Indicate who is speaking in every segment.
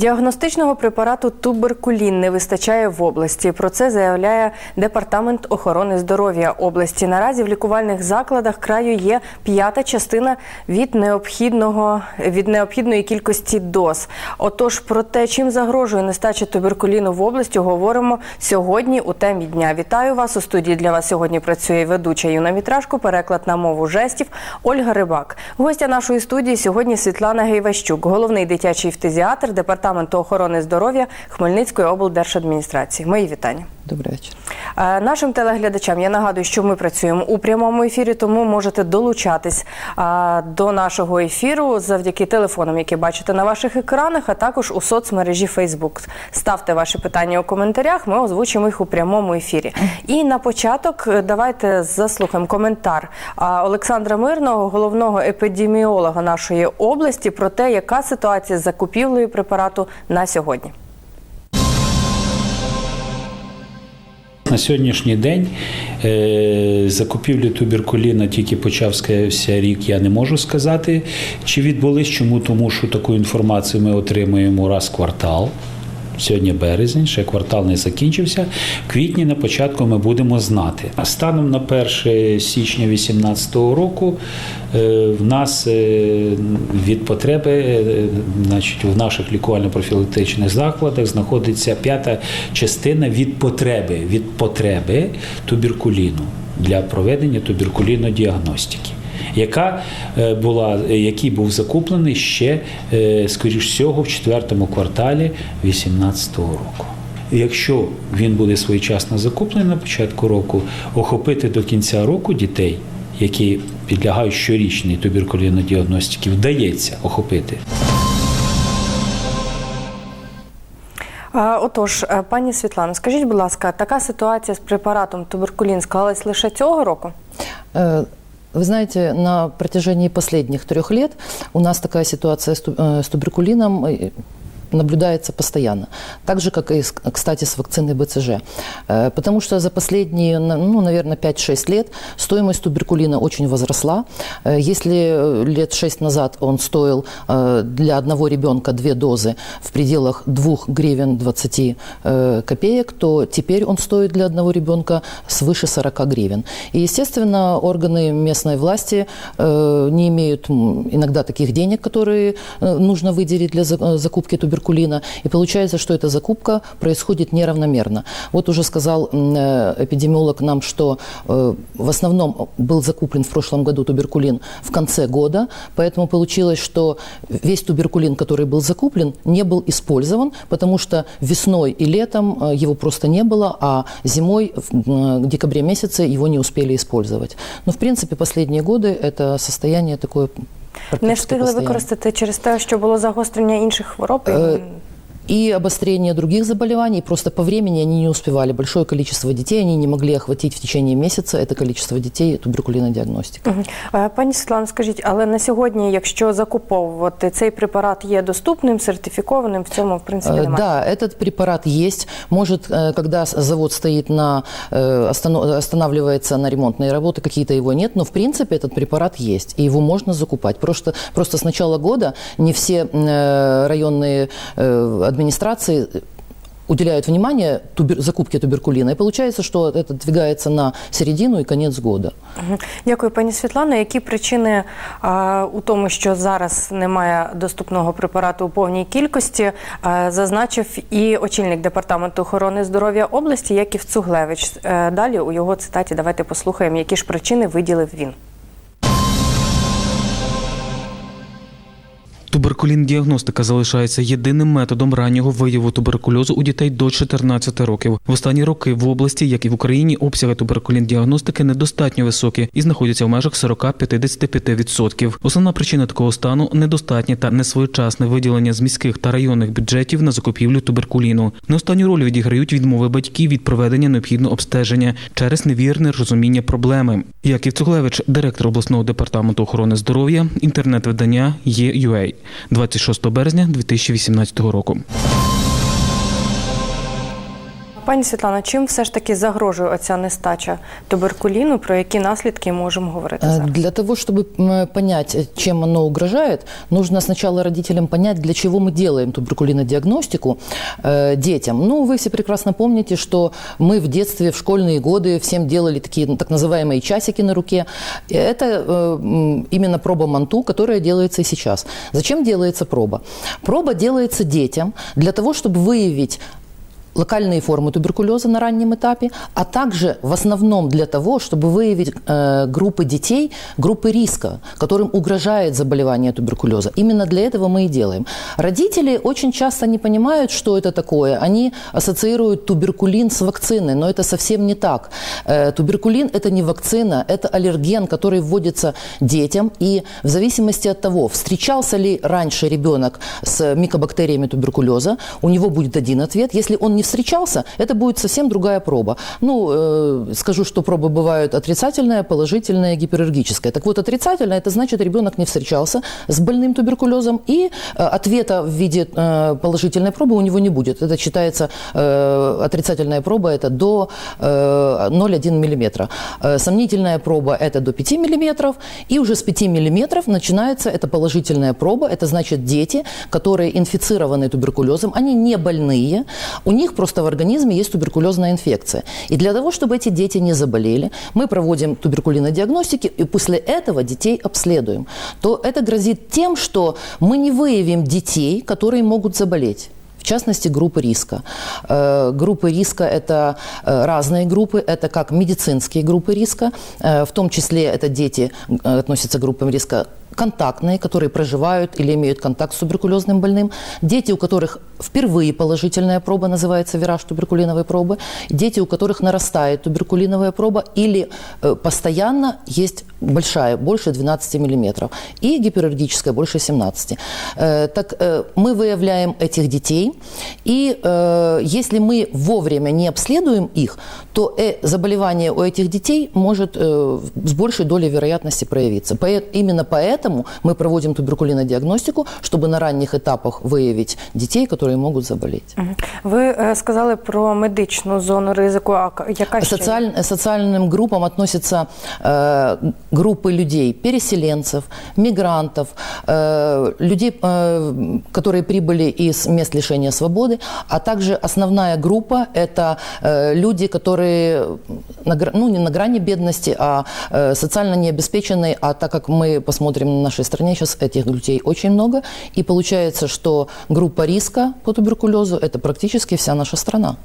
Speaker 1: Діагностичного препарату туберкулін не вистачає в області. Про це заявляє департамент охорони здоров'я області. Наразі в лікувальних закладах краю є п'ята частина від необхідного від необхідної кількості доз. Отож, про те, чим загрожує нестача туберкуліну в області, говоримо сьогодні у темі дня. Вітаю вас у студії. Для вас сьогодні працює ведуча Юна Вітражко, переклад на мову жестів Ольга Рибак. Гостя нашої студії сьогодні Світлана Гейващук, головний дитячий фтизіатр департаменту охорони здоров'я Хмельницької облдержадміністрації. Мої вітання.
Speaker 2: Добрий вечір.
Speaker 1: Е, Нашим телеглядачам я нагадую, що ми працюємо у прямому ефірі, тому можете долучатись до нашого ефіру завдяки телефонам, які бачите на ваших екранах, а також у соцмережі Facebook. Ставте ваші питання у коментарях. Ми озвучимо їх у прямому ефірі. І на початок е, давайте заслухаємо коментар Олександра Мирного, головного епідеміолога нашої області, про те, яка ситуація з закупівлею препарату на сьогодні.
Speaker 3: На сьогоднішній день е, закупівлю туберкуліна тільки почався рік, я не можу сказати, чи відбулись. Чому? Тому що таку інформацію ми отримуємо раз в квартал. Сьогодні березень, ще квартал не закінчився. В квітні на початку ми будемо знати. А станом на 1 січня 2018 року е, в нас е, від потреби, е, значить, в наших лікувально-профілактичних закладах знаходиться п'ята частина від потреби, від потреби туберкуліну для проведення туберкулінодіагностики яка е, була, який був закуплений ще, е, скоріш всього, в четвертому кварталі 2018 року. Якщо він буде своєчасно закуплений на початку року, охопити до кінця року дітей, які підлягають щорічній туберкулінодіагностиці, вдається охопити.
Speaker 1: Отож, е, пані Світлано, скажіть, будь ласка, така ситуація з препаратом туберкулін склалась лише цього року?
Speaker 2: Вы знаете, на протяжении последних трех лет у нас такая ситуация с э, туберкулином наблюдается постоянно. Так же, как и, кстати, с вакциной БЦЖ. Э, Потому что за последние, ну, наверное, 5-6 лет стоимость туберкулина очень возросла. Э, Если э, лет 6 назад он стоил для одного ребенка две дозы в пределах 2 гривен 20 э, копеек, то теперь он стоит для одного ребенка свыше 40 гривен. И, естественно, органы местной власти не имеют иногда таких денег, которые нужно выделить для за- закупки туберкулина. И получается, что эта закупка происходит неравномерно. Вот уже сказал э, эпидемиолог нам, что э, в основном был закуплен в прошлом году туберкулин в конце года, поэтому получилось, что весь туберкулин, который был закуплен, не был использован, потому что весной и летом э, его просто не было, а зимой в декабре месяце его не успели использовать. Но, в принципе, последние годы это состояние такое
Speaker 1: Не встигли
Speaker 2: постоянное.
Speaker 1: використати через те, що було загострення інших хвороб
Speaker 2: и обострение других заболеваний. Просто по времени они не успевали. Большое количество детей они не могли охватить в течение месяца. Это количество детей туберкулинодиагностика.
Speaker 1: Мгм. Е, Пані Світлано, скажіть, але на сьогодні, якщо закуповувати цей препарат є доступним, сертифікованим, в цьому в принципі
Speaker 2: Э,
Speaker 1: немає.
Speaker 2: Да, этот препарат есть. Может, э, когда с- завод стоит на, э, останов- останавливается на ремонтные работы, какие-то его нет, но в принципе этот препарат есть, и его можно закупать. Просто, просто с начала года не все э, районные э, администрации уделяют внимание тубер- закупке туберкулина, и получается, что это двигается на середину и конец года.
Speaker 1: Дякую, пані Світлано. Які причини а, у тому, що зараз немає доступного препарату у повній кількості, а, зазначив і очільник департаменту охорони здоров'я області Яків Цуглевич. Е, Далі у його цитаті давайте послухаємо, які ж причини виділив він.
Speaker 4: Туберкулін-діагностика залишається єдиним методом раннього вияву туберкульозу у дітей до 14 років. В останні роки в області, як і в Україні, обсяги туберкулін-діагностики недостатньо високі і знаходяться в межах 40-55%. Основна причина такого стану недостатнє та несвоєчасне виділення з міських та районних бюджетів на закупівлю туберкуліну. Не останню роль відіграють відмови батьків від проведення необхідного обстеження через невірне розуміння проблеми. Яків Цуглевич, директор обласного департаменту охорони здоров'я, інтернет-видання «Є.UA», 26 березня 2018 року.
Speaker 1: Пані Світлана, чим все ж таки загрожує оця нестача туберкуліну, про які наслідки можемо говорити
Speaker 2: Э,
Speaker 1: зараз?
Speaker 2: Для того, чтобы м, понять, э, чем оно угрожает, нужно сначала родителям понять, для чего мы делаем туберкулинодиагностику э, детям. Ну, вы все прекрасно помните, что мы в детстве, в школьные годы всем делали такие ну, так называемые часики на руке. И Это э, м, именно проба МАНТУ, которая делается и сейчас. Зачем делается проба? Проба делается детям для того, чтобы выявить локальные формы туберкулеза на раннем этапе, а также в основном для того, чтобы выявить э, группы детей, группы риска, которым угрожает заболевание туберкулеза. Именно для этого мы и делаем. Родители очень часто не понимают, что это такое. Они ассоциируют туберкулин с вакциной, но это совсем не так. Э, туберкулин – это не вакцина, это аллерген, который вводится детям, и в зависимости от того, встречался ли раньше ребенок с микобактериями туберкулеза, у него будет один ответ. Если он не встречался, это будет совсем другая проба. Ну, э, скажу, что пробы бывают отрицательная, положительная, гипераллергическая. Так вот, отрицательная – это значит, ребенок не встречался с больным туберкулезом, и э, ответа в виде э, положительной пробы у него не будет. Это считается э, отрицательная проба – это до э, 0,1 мм. Э, сомнительная проба – это до 5 мм, и уже с 5 мм начинается эта положительная проба. Это значит дети, которые инфицированы туберкулезом, они не больные, у них просто в организме есть туберкулезная инфекция. И для того, чтобы эти дети не заболели, мы проводим туберкулинодиагностики, и после этого детей обследуем. То это грозит тем, что мы не выявим детей, которые могут заболеть. В частности, группы риска. Э, Группы риска – это э, разные группы, это как медицинские группы риска, э, в том числе это дети относятся к группам риска контактные, которые проживают или имеют контакт с туберкулезным больным, дети, у которых впервые положительная проба, называется вираж туберкулиновой пробы, дети, у которых нарастает туберкулиновая проба или э, постоянно есть большая, больше 12 миллиметров, и гипераллергическая больше 17. Э, Так э, мы выявляем этих детей, и если мы вовремя не обследуем их, то заболевание у этих детей может с большей долей вероятности проявиться. Пое- Именно поэтому мы проводим туберкулинодиагностику, чтобы на ранних этапах выявить детей, которые могут заболеть.
Speaker 1: Ви е, сказали про медичну зону ризику. А яка ще?
Speaker 2: социальным группам относятся э, группы людей, переселенцев, мигрантов, э, людей, э, которые прибыли из мест лишения свободы, а также основная группа – это э, люди, которые на, ну, не на грани бедности, а э, социально необеспеченные, а так как мы посмотрим на нашей стране, сейчас этих людей очень много, и получается, что группа риска по туберкулезу – это практически вся наша страна.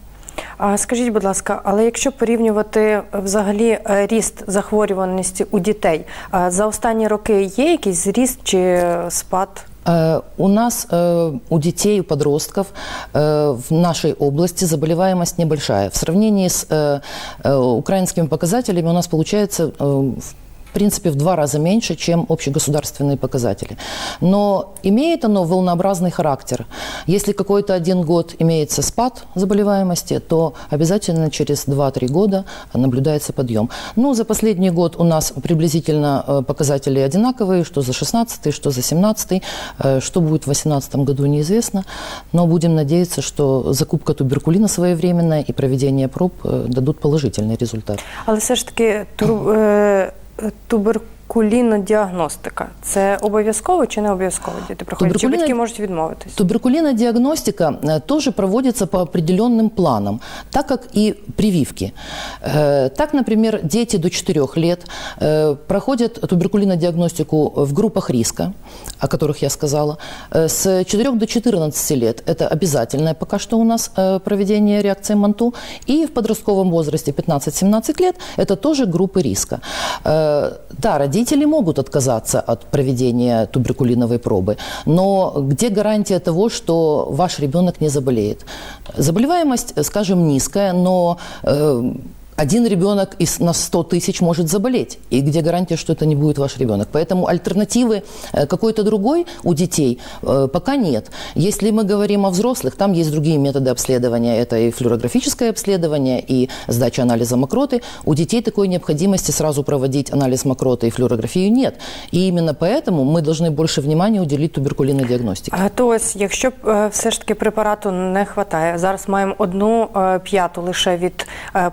Speaker 1: А скажіть, будь ласка, але якщо порівнювати е, взагалі е, ріст захворюваності у дітей, а за останні роки є якийсь зріст чи е, спад?
Speaker 2: Э, У нас, э, у детей, у подростков э, в нашей области заболеваемость небольшая. В сравнении с э, э, украинскими показателями у нас получается э, в в принципе, в два раза меньше, чем общегосударственные показатели. Но имеет оно волнообразный характер. Если какой-то один год имеется спад заболеваемости, то обязательно через 2-3 года наблюдается подъем. Ну, за последний год у нас приблизительно э, показатели одинаковые, что за 16 что за 17 Э, Что будет в 2018 году, неизвестно. Но будем надеяться, что закупка туберкулина своевременная и проведение проб э, дадут положительный результат.
Speaker 1: Але все ж таки туру, е, е, туберкулінодіагностика це обов'язково чи не обов'язково діти проходять? Чи
Speaker 2: Туберкуліно-
Speaker 1: батьки можуть відмовитись?
Speaker 2: Туберкулинодиагностика э, тоже проводится по определенным планам, так как и прививки. Э, Так, например, дети до 4 лет э, проходят туберкулинодиагностику в группах риска, о которых я сказала. Э, С 4 до 14 лет это обязательное пока что у нас э, проведение реакции МАНТУ. И в подростковом возрасте 15-17 лет это тоже группы риска. Э, Да, родители могут отказаться от проведения туберкулиновой пробы, но где гарантия того, что ваш ребенок не заболеет? Заболеваемость, скажем, низкая, но э, один ребенок из, на 100 тысяч может заболеть. И где гарантия, что это не будет ваш ребенок? Поэтому альтернативы э, какой-то другой у детей э, пока нет. Если мы говорим о взрослых, там есть другие методы обследования. Это и флюорографическое обследование, и сдача анализа мокроты. У детей такой необходимости сразу проводить анализ мокроты и флюорографию нет. И именно поэтому мы должны больше внимания уделить туберкулинной диагностике.
Speaker 1: А то ось, якщо е, все ж таки препарату не вистачає, зараз маємо одну е, п'яту лише від е,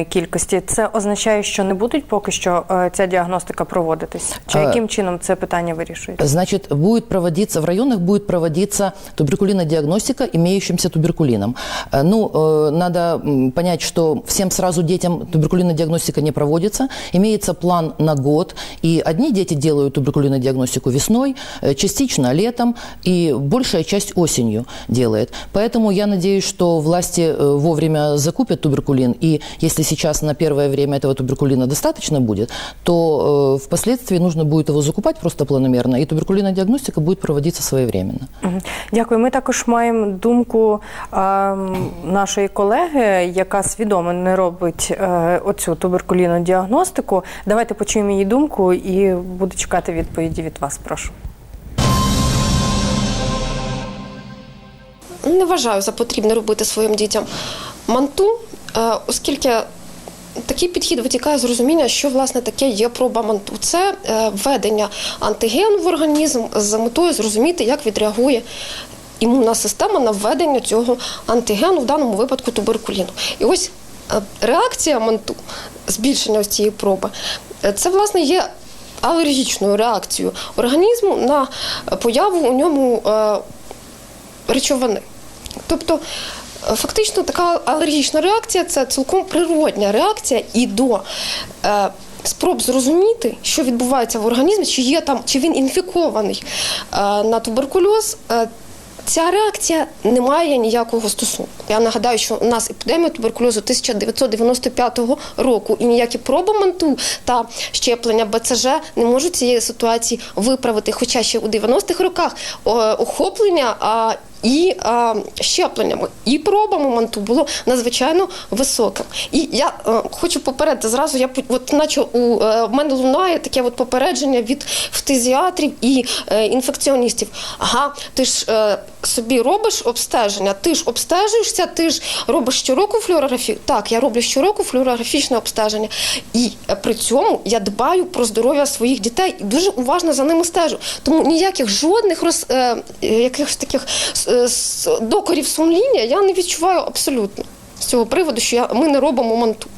Speaker 1: потрібної кількості. Це означає, що не будуть поки що е, ця діагностика проводитись? Чи
Speaker 2: А-
Speaker 1: яким чином це питання вирішується?
Speaker 2: Значит, будет проводиться, в районах будет проводиться туберкулинодиагностика имеющимся туберкулином. Э, Ну, э, надо м, понять, что всем сразу детям туберкулинодиагностика не проводится. Имеется план на год, и одни дети делают туберкулинодиагностику весной, э, частично летом, и большая часть осенью делает. Поэтому я надеюсь, что власти э, вовремя закупят туберкулин, и если сейчас на первое время этого туберкулина достаточно будет, то э, впоследствии нужно будет его закупать просто планомерно, и туберкулинодиагностика будет проводиться своевременно.
Speaker 1: Мгм. Дякую. Ми також маємо думку ем, нашої колеги, яка свідомо не робить е, оцю туберкулінну діагностику. Давайте почуємо її думку і буду чекати відповіді від вас. Прошу.
Speaker 5: не вважаю за потрібне робити своїм дітям манту, е, оскільки такий підхід витікає з розуміння, що власне таке є проба манту. Це е, введення антигену в організм з метою зрозуміти, як відреагує. Імунна система на введення цього антигену, в даному випадку туберкуліну. І ось е, реакція манту, збільшення ось цієї проби, е, це власне є алергічною реакцією організму на появу у ньому речовини. Тобто, фактично, така алергічна реакція це цілком природня реакція і до е, спроб зрозуміти, що відбувається в організмі, чи є там, чи він інфікований е, на туберкульоз. Е, Ця реакція не має ніякого стосунку. Я нагадаю, що у нас епідемія туберкульозу 1995 року і ніякі проби манту та щеплення БЦЖ не можуть цієї ситуації виправити. Хоча ще у 90-х роках о, охоплення і а, щепленнями, і пробами манту було надзвичайно високим. І я е, хочу попередити зразу, я от наче у е, в мене лунає таке от попередження від фтизіатрів і е, інфекціоністів. Ага, ти ж е, собі робиш обстеження, ти ж обстежуєшся, ти ж робиш щороку флюорографію. Так, я роблю щороку флюорографічне обстеження. І е, при цьому я дбаю про здоров'я своїх дітей і дуже уважно за ними стежу. Тому ніяких жодних роз, е, якихось таких докорів сумління я не відчуваю абсолютно з цього приводу, що я, ми не робимо манту.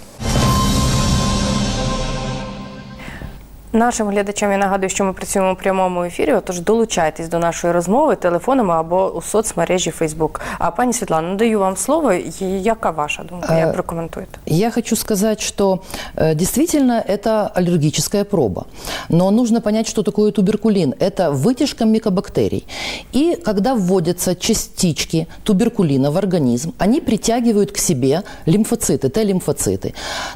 Speaker 1: Нашим глядачам я нагадую, що ми працюємо у прямому ефірі. Отож долучайтесь до нашої розмови телефонами або у соцмережі Фейсбук. А пані Світлано, надаю вам слово. І Яка ваша думка? Як
Speaker 2: Е,
Speaker 1: прокоментуєте?
Speaker 2: Я хочу сказать, что э, действительно это аллергическая проба. Но нужно понять, что такое туберкулин. Это вытяжка микобактерий. И когда вводятся частички туберкулина в организм, они притягивают к себе лимфоциты, Т-лимфоциты.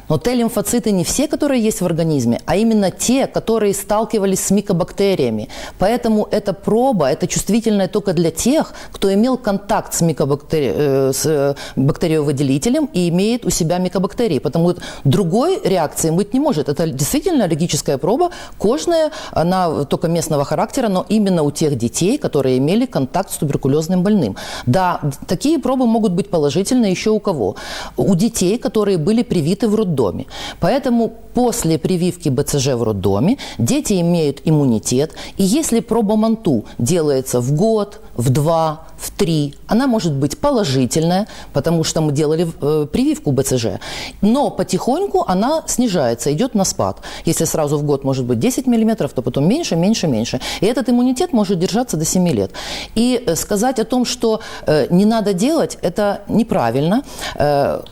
Speaker 2: Но Т-лимфоциты не все, которые есть в организме, а именно те, которые сталкивались с микобактериями. Поэтому эта проба, это чувствительная только для тех, кто имел контакт с, микобактери... э, с э, бактериовыделителем и имеет у себя микобактерии. Потому что другой реакции быть не может. Это действительно аллергическая проба, кожная, она только местного характера, но именно у тех детей, которые имели контакт с туберкулезным больным. Да, такие пробы могут быть положительные еще у кого? У детей, которые были привиты в роддоме. Поэтому после прививки БЦЖ в роддоме дети имеют иммунитет. И если проба МАНТУ делается в год, в два, в три, она может быть положительная, потому что мы делали э, прививку БЦЖ. Но потихоньку она снижается, идет на спад. Если сразу в год может быть 10 миллиметров, то потом меньше, меньше, меньше. И этот иммунитет может держаться до 7 лет. И э, сказать о том, что э, не надо делать, это неправильно, э,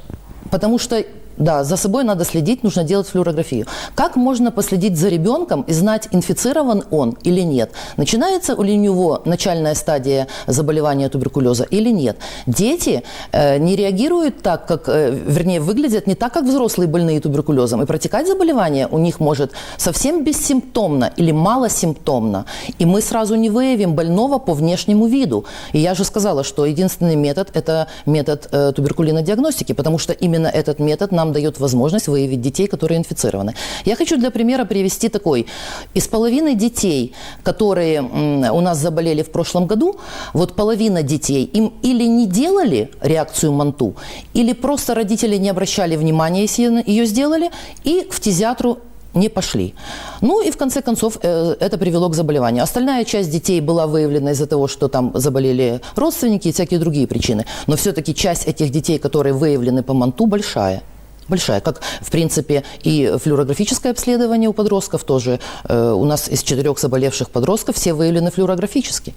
Speaker 2: потому что да, за собой надо следить, нужно делать флюорографию. Как можно последить за ребенком и знать, инфицирован он или нет? Начинается у него начальная стадия заболевания туберкулеза или нет? Дети э, не реагируют так, как, э, вернее, выглядят не так, как взрослые больные туберкулезом. И протекать заболевание у них может совсем бессимптомно или малосимптомно. И мы сразу не выявим больного по внешнему виду. И я же сказала, что единственный метод – это метод э, туберкулинодиагностики, потому что именно этот метод нам нам дает возможность выявить детей, которые инфицированы. Я хочу для примера привести такой. Из половины детей, которые у нас заболели в прошлом году, вот половина детей им или не делали реакцию МАНТУ, или просто родители не обращали внимания, если ее сделали, и к фтизиатру не пошли. Ну и в конце концов э, это привело к заболеванию. Остальная часть детей была выявлена из-за того, что там заболели родственники и всякие другие причины. Но все-таки часть этих детей, которые выявлены по МАНТУ, большая Большая, как, в принципе, и флюорографическое обследование у подростков тоже. Э, у нас из четырех заболевших подростков все выявлены флюорографически.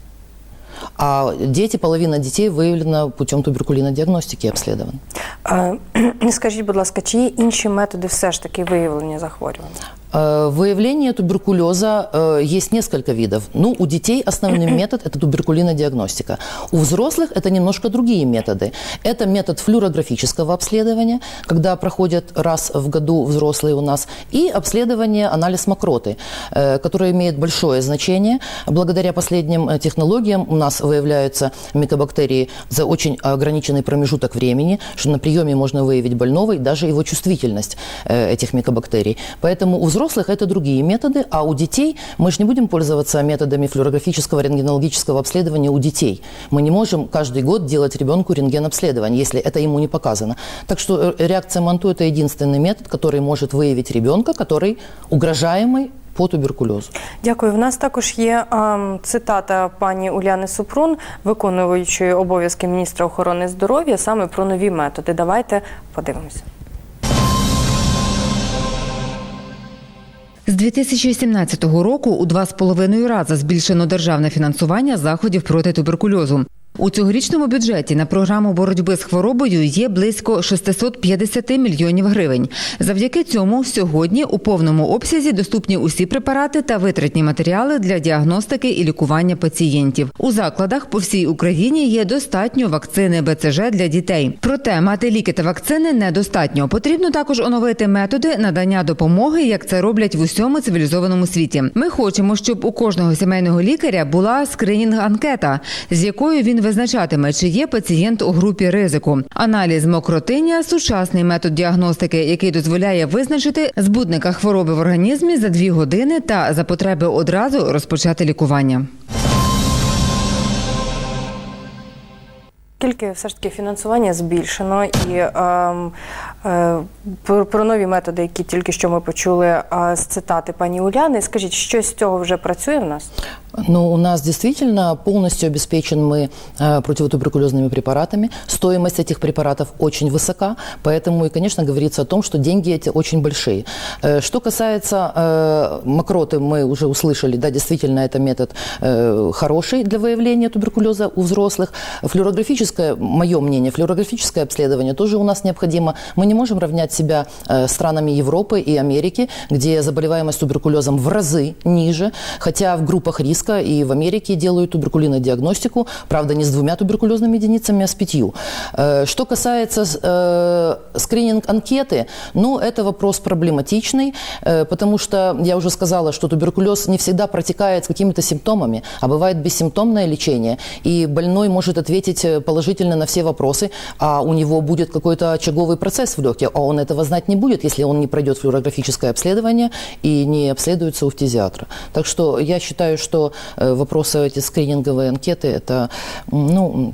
Speaker 2: А дети, половина детей выявлена путем туберкулинодиагностики и обследованы.
Speaker 1: Е, Скажіть, будь ласка, чи є інші методи все ж таки виявлення захворювання?
Speaker 2: Э, Выявление туберкулеза э, есть несколько видов. Ну, у детей основной метод – это туберкулинодиагностика. У взрослых это немножко другие методы. Это метод флюорографического обследования, когда проходят раз в году взрослые у нас, и обследование анализ мокроты, э, которое имеет большое значение. Благодаря последним технологиям у нас выявляются микобактерии за очень ограниченный промежуток времени, что на приеме можно выявить больного и даже его чувствительность этих микобактерий. Поэтому у взрослых это другие методы, а у детей мы же не будем пользоваться методами флюорографического рентгенологического обследования у детей. Мы не можем каждый год делать ребенку рентген-обследование, если это ему не показано. Так что э, реакция Манту – это единственный метод, который может выявить ребенка, который угрожаемый по туберкулезу.
Speaker 1: Дякую. В нас також є ем, цитата пані Уляни Супрун, виконуючої обов'язки міністра охорони здоров'я, саме про нові методи. Давайте подивимося.
Speaker 6: З 2017 року у два з половиною рази збільшено державне фінансування заходів проти туберкульозу. У цьогорічному бюджеті на програму боротьби з хворобою є близько 650 мільйонів гривень. Завдяки цьому сьогодні у повному обсязі доступні усі препарати та витратні матеріали для діагностики і лікування пацієнтів. У закладах по всій Україні є достатньо вакцини БЦЖ для дітей. Проте мати ліки та вакцини недостатньо. Потрібно також оновити методи надання допомоги, як це роблять в усьому цивілізованому світі. Ми хочемо, щоб у кожного сімейного лікаря була скринінг-анкета, з якою він визначатиме, чи є пацієнт у групі ризику. Аналіз мокротиння сучасний метод діагностики, який дозволяє визначити збудника хвороби в організмі за дві години та за потреби одразу розпочати лікування.
Speaker 1: Тільки все ж таки фінансування збільшено і ем, про, про нові методи, які тільки що ми почули е, з цитати пані Уляни. Скажіть, що з цього вже працює в нас?
Speaker 2: Ну, у нас действительно полностью обеспечен мы э, противотуберкулезными препаратами. Стоимость этих препаратов очень высока, поэтому и, конечно, говорится о том, что деньги эти очень большие. Э, что касается э, мокроты, мы уже услышали, да, действительно, это метод э, хороший для выявления туберкулеза у взрослых. Флюорографическое, мое мнение, флюорографическое обследование тоже у нас необходимо. Мы не можем равнять себя э, странами Европы и Америки, где заболеваемость туберкулезом в разы ниже, хотя в группах риска и в Америке делают туберкулинодиагностику, правда, не с двумя туберкулезными единицами, а с пятью. Э, Что касается э, скрининг-анкеты, ну, это вопрос проблематичный, потому что я уже сказала, что туберкулез не всегда протекает с какими-то симптомами, а бывает бессимптомное лечение, и больной может ответить положительно на все вопросы, а у него будет какой-то очаговый процесс в легких, а он этого знать не будет, если он не пройдет флюорографическое обследование и не обследуется у фтизиатра. Так что я считаю, что э, вопросы эти скрининговые анкеты, это, ну,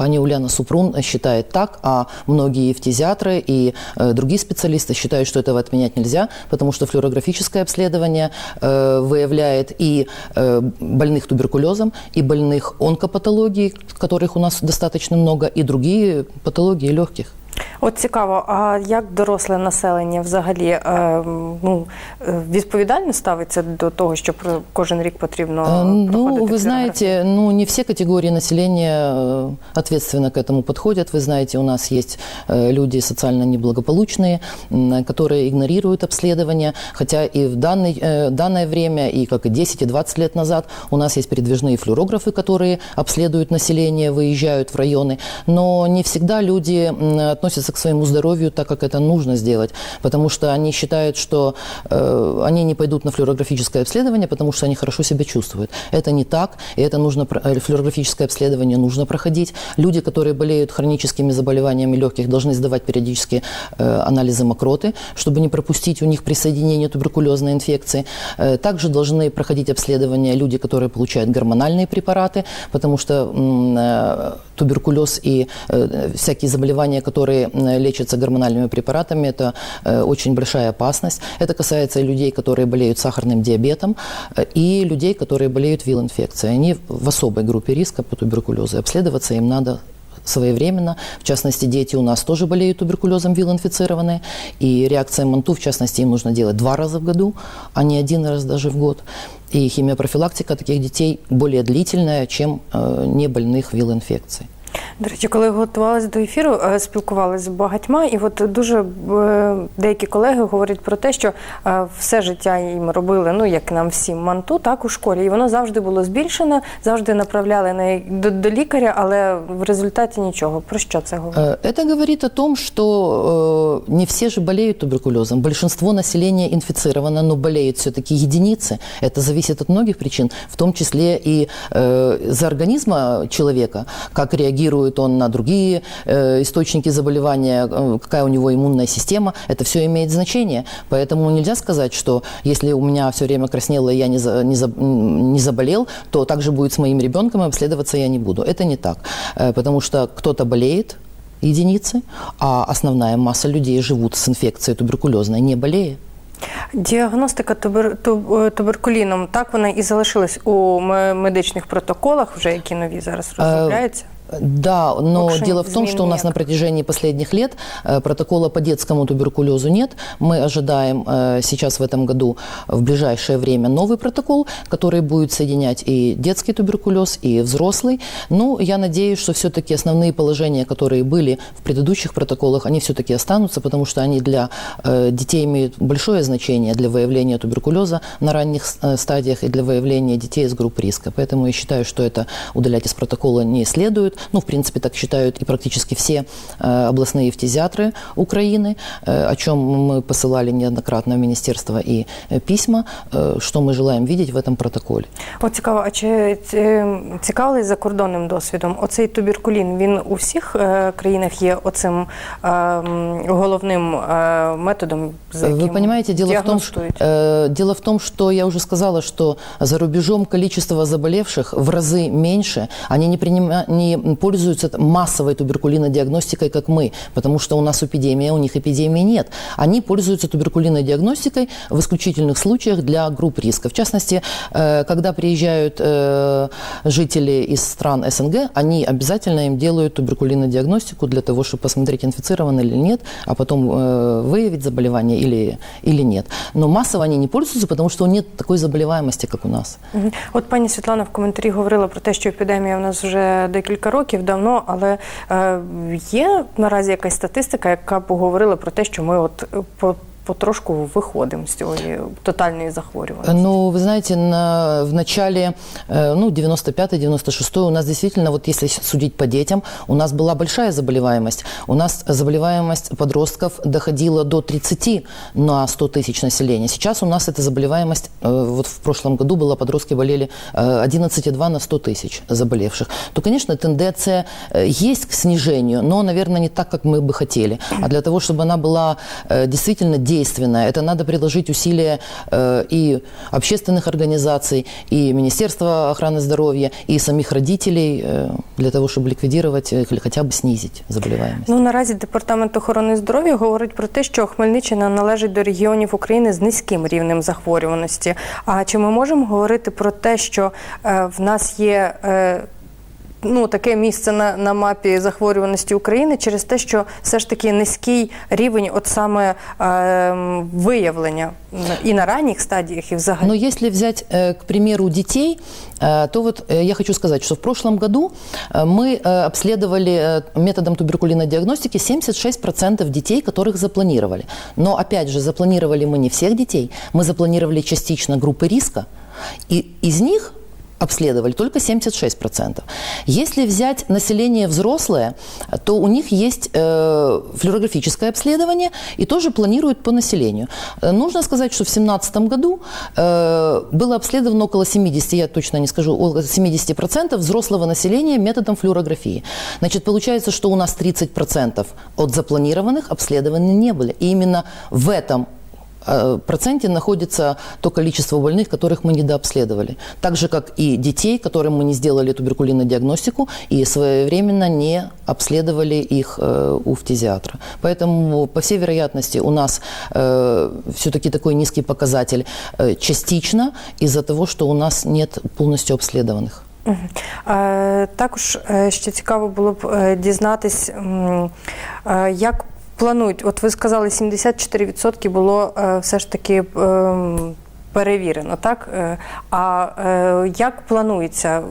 Speaker 2: Пани Уляна Супрун считает так, а многие фтизиатры и э, другие специалисты считают, что этого отменять нельзя, потому что флюорографическое обследование э, выявляет и э, больных туберкулезом, и больных онкопатологий, которых у нас достаточно много, и другие патологии легких.
Speaker 1: От цікаво, а як доросле населення взагалі е, ну, е, відповідально ставиться до того, що про кожен рік потрібно
Speaker 2: Э, Ну,
Speaker 1: проходити
Speaker 2: вы
Speaker 1: флюорографію?
Speaker 2: знаете, ну, не все категории населения э, ответственно к этому подходят. Вы знаете, у нас есть э, люди социально неблагополучные, м, которые игнорируют обследование, хотя и в данный, э, данное время, и как и 10, и 20 лет назад, у нас есть передвижные флюорографы, которые обследуют население, выезжают в районы, но не всегда люди м, относятся относятся к своему здоровью так, как это нужно сделать, потому что они считают, что э, они не пойдут на флюорографическое обследование, потому что они хорошо себя чувствуют. Это не так, и это нужно, э, флюорографическое обследование нужно проходить. Люди, которые болеют хроническими заболеваниями легких, должны сдавать периодически э, анализы мокроты, чтобы не пропустить у них присоединение туберкулезной инфекции. Э, Также должны проходить обследование люди, которые получают гормональные препараты, потому что э, туберкулез и э, всякие заболевания, которые м, лечатся гормональными препаратами, это э, очень большая опасность. Это касается людей, которые болеют сахарным диабетом, э, и людей, которые болеют ВИЛ-инфекцией. Они в особой группе риска по туберкулезу. Обследоваться им надо своевременно. В частности, дети у нас тоже болеют туберкулезом ВИЛ-инфицированные. И реакция МАНТУ, в частности, им нужно делать два раза в году, а не один раз даже в год. И химиопрофилактика таких детей более длительная, чем э, не больных ВИЛ-инфекцией.
Speaker 1: До речі, коли готувалася до ефіру, е, спілкувалася з багатьма, і от дуже е, деякі колеги говорять про те, що е, все життя їм робили, ну як нам всім манту, так у школі, і воно завжди було збільшено, завжди направляли на до, до лікаря, але в результаті нічого. Про що це говорить?
Speaker 2: Э, Это говорит о том, что э, не все же болеют туберкулезом. Большинство населения инфицировано, но болеют все-таки единицы. Это зависит от многих причин, в том числе и э, за организма человека, как реагирует он на другие э, источники заболевания, э, какая у него иммунная система. Это все имеет значение. Поэтому нельзя сказать, что если у меня все время краснело и я не, за- не, за- м, не заболел, то так же будет с моим ребенком, и обследоваться я не буду. Это не так. Э, Потому что кто-то болеет, единицы, а основная масса людей живут с инфекцией туберкулезной, не болея.
Speaker 1: Діагностика тубер, туб- е, туберкуліном, так вона і залишилась у м- медичних протоколах, вже які нові зараз розробляються.
Speaker 2: Да, но
Speaker 1: Лучше
Speaker 2: дело в том, что у нас на протяжении последних лет э, протокола по детскому туберкулезу нет. Мы ожидаем э, сейчас в этом году, в ближайшее время, новый протокол, который будет соединять и детский туберкулез, и взрослый. Ну, я надеюсь, что все-таки основные положения, которые были в предыдущих протоколах, они все-таки останутся, потому что они для э, детей имеют большое значение для выявления туберкулеза на ранних стадиях и для выявления детей из групп риска. Поэтому я считаю, что это удалять из протокола не следует Ну, в принципе, так считают и практически все э, областные фтизиатры Украины, э, о чем мы посылали неоднократно в министерство и э, письма, э, что мы желаем видеть в этом протоколе.
Speaker 1: От цікаво, а чи е, цікавились закордонним досвідом? Оцей туберкулін він у всіх е, країнах є оцим е, м, головним е, методом, за яким
Speaker 2: Вы понимаете, дело в, том, что,
Speaker 1: діагностують?
Speaker 2: э, дело в том, что я уже сказала, что за рубежом количество заболевших в разы меньше. Они не, принима- не пользуются массовой туберкулинодиагностикой, как мы, потому что у нас эпидемия, у них эпидемии нет. Они пользуются туберкулинной диагностикой в исключительных случаях для групп риска. В частности, э, когда приезжают э, жители из стран СНГ, они обязательно им делают туберкулинодиагностику для того, чтобы посмотреть, инфицированы или нет, а потом э, выявить заболевание или, или нет. Но массово они не пользуются, потому что нет такой заболеваемости, как у нас.
Speaker 1: Мгм. От пані Світлана в коментарі говорила про те, що епідемія в нас вже декілька років давно, але є наразі якась статистика, яка б говорила про те, що ми от по, потрошку виходимо з цієї тотальної захворюваності.
Speaker 2: Ну, вы знаете, на, в начале, э, ну, 95-96 у нас действительно, вот если судить по детям, у нас была большая заболеваемость. У нас заболеваемость подростков доходила до 30 на 100 тысяч населения. Сейчас у нас эта заболеваемость, э, вот в прошлом году была, подростки болели э, 11,2 на 100 тысяч заболевших. То, конечно, тенденция э, есть к снижению, но, наверное, не так, как мы бы хотели. А для того, чтобы она была э, действительно действенная, это надо приложить усилия э, и общественных организаций, и Министерства охраны здоровья, и самих родителей э, для того, чтобы ликвидировать э, или хотя бы снизить заболеваемость.
Speaker 1: Ну наразі департамент охорони здоров'я говорить про те, що Хмельниччина належить до регіонів України з низьким рівнем захворюваності. А чи ми можемо говорити про те, що е, в нас є е, ну, таке місце на, на мапі захворюваності України через те, що все ж таки низький рівень, от саме е, виявлення і на ранніх стадіях, і взагалі?
Speaker 2: Но если взять, э, к примеру, детей, э, то вот э, я хочу сказать, что в прошлом году э, мы э, обследовали э, методом туберкулинодиагностики 76% детей, которых запланировали. Но, опять же, запланировали мы не всех детей, мы запланировали частично группы риска, и из них обследовали только 76%. Если взять население взрослое, то у них есть э, флюорографическое обследование и тоже планируют по населению. Э, Нужно сказать, что в 2017 году э, было обследовано около 70, я точно не скажу, около 70% взрослого населения методом флюорографии. Значит, получается, что у нас 30% от запланированных обследованы не были. И именно в этом проценте находится то количество больных, которых мы недообследовали. Так же, как и детей, которым мы не сделали туберкулинодиагностику и своевременно не обследовали их э, у фтизиатра. Поэтому, по всей вероятности, у нас все-таки такой низкий показатель э, частично из-за того, что у нас нет полностью обследованных.
Speaker 1: Е, Також ще цікаво було б дізнатись, як планують. От ви сказали, 74% було все ж таки перевірено, так? Е, А е, як планується?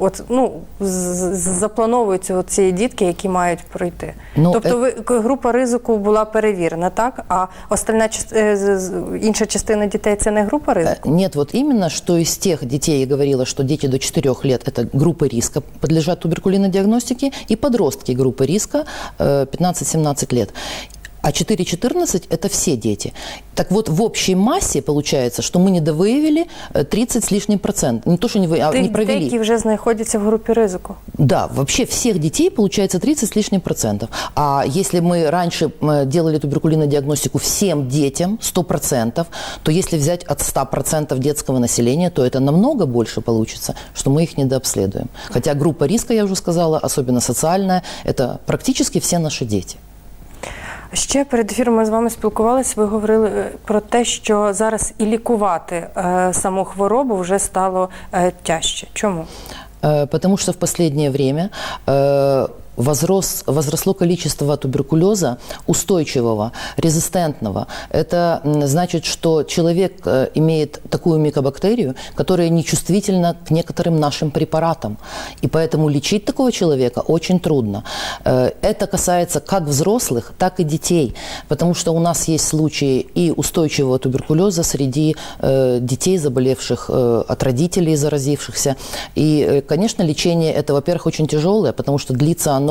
Speaker 1: От, ну, з- з- заплановуються ці дітки, які мають пройти?
Speaker 2: Ну,
Speaker 1: тобто
Speaker 2: е-
Speaker 1: ви, к- група ризику була перевірена, так? А остальна част- е, з- з- інша частина дітей це не група ризику?
Speaker 2: Э, Нет, вот именно, что из тех детей, я говорила, что дети до 4 лет – это группы риска, подлежат туберкулинодиагностике, и подростки группы риска э, 15-17 лет. А 4-14 – это все дети. Так вот, в общей массе получается, что мы недовыявили э, 30 с лишним процент. Не то, что не, вы, а
Speaker 1: Тих
Speaker 2: не
Speaker 1: дітей,
Speaker 2: провели.
Speaker 1: які вже знаходяться в групі ризику.
Speaker 2: Да, вообще всех детей получается 30 с лишним процентов. А если мы раньше э, делали туберкулинодиагностику всем детям, 100%, то если взять от 100% детского населения, то это намного больше получится, что мы их недообследуем. Хотя группа риска, я уже сказала, особенно социальная, это практически все наши дети.
Speaker 1: Ще перед ефіром ми з вами спілкувалися. Ви говорили е, про те, що зараз і лікувати е, саму хворобу вже стало е, тяжче. Чому?
Speaker 2: Потому что в последнее время возрос, возросло количество туберкулеза устойчивого, резистентного. Это значит, что человек э, имеет такую микобактерию, которая нечувствительна к некоторым нашим препаратам. И поэтому лечить такого человека очень трудно. Э, Это касается как взрослых, так и детей. Потому что у нас есть случаи и устойчивого туберкулеза среди э, детей, заболевших от родителей, заразившихся. И, конечно, лечение это, во-первых, очень тяжелое, потому что длится оно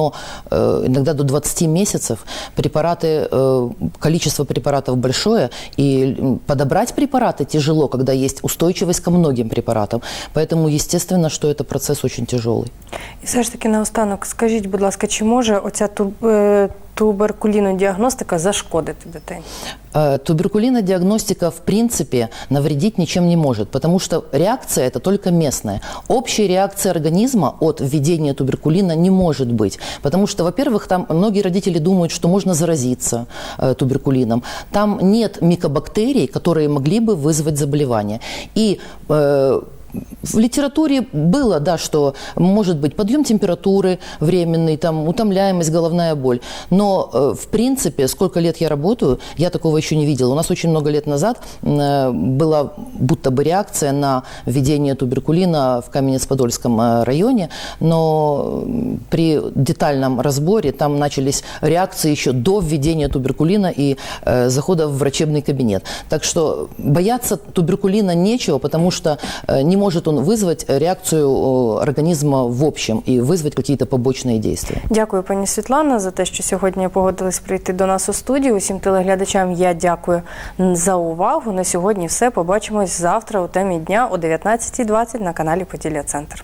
Speaker 2: э, иногда до 20 месяцев. Препараты, э, количество препаратов большое, и подобрать препараты тяжело, когда есть устойчивость ко многим препаратам. Поэтому, естественно, что это процесс очень тяжелый.
Speaker 1: І все ж таки наостанок, скажіть, будь ласка, чи може оця туберкулінодіагностика зашкодити дитині?
Speaker 2: Э, Туберкулинодиагностика, в принципе, навредить ничем не может, потому что реакция это только местная. Общей реакции организма от введения туберкулина не может быть. Потому что, во-первых, там многие родители думают, что можно заразиться э, туберкулином. Там нет микобактерий, которые могли бы вызвать заболевание. И э, в литературе было, да, что может быть подъем температуры временный, там, утомляемость, головная боль. Но, э, в принципе, сколько лет я работаю, я такого еще не видела. У нас очень много лет назад э, была будто бы реакция на введение туберкулина в Каменец-Подольском э, районе, но при детальном разборе там начались реакции еще до введения туберкулина и э, захода в врачебный кабинет. Так что бояться туберкулина нечего, потому что не может он вызвать реакцию э, организма в общем и вызвать какие-то побочные действия.
Speaker 1: Дякую, пані Світлана, за те, що сьогодні погодились прийти до нас у студію. Усім телеглядачам я дякую за увагу. На сьогодні все. Побачимось завтра у темі дня о 19.20 на каналі Поділля Центр.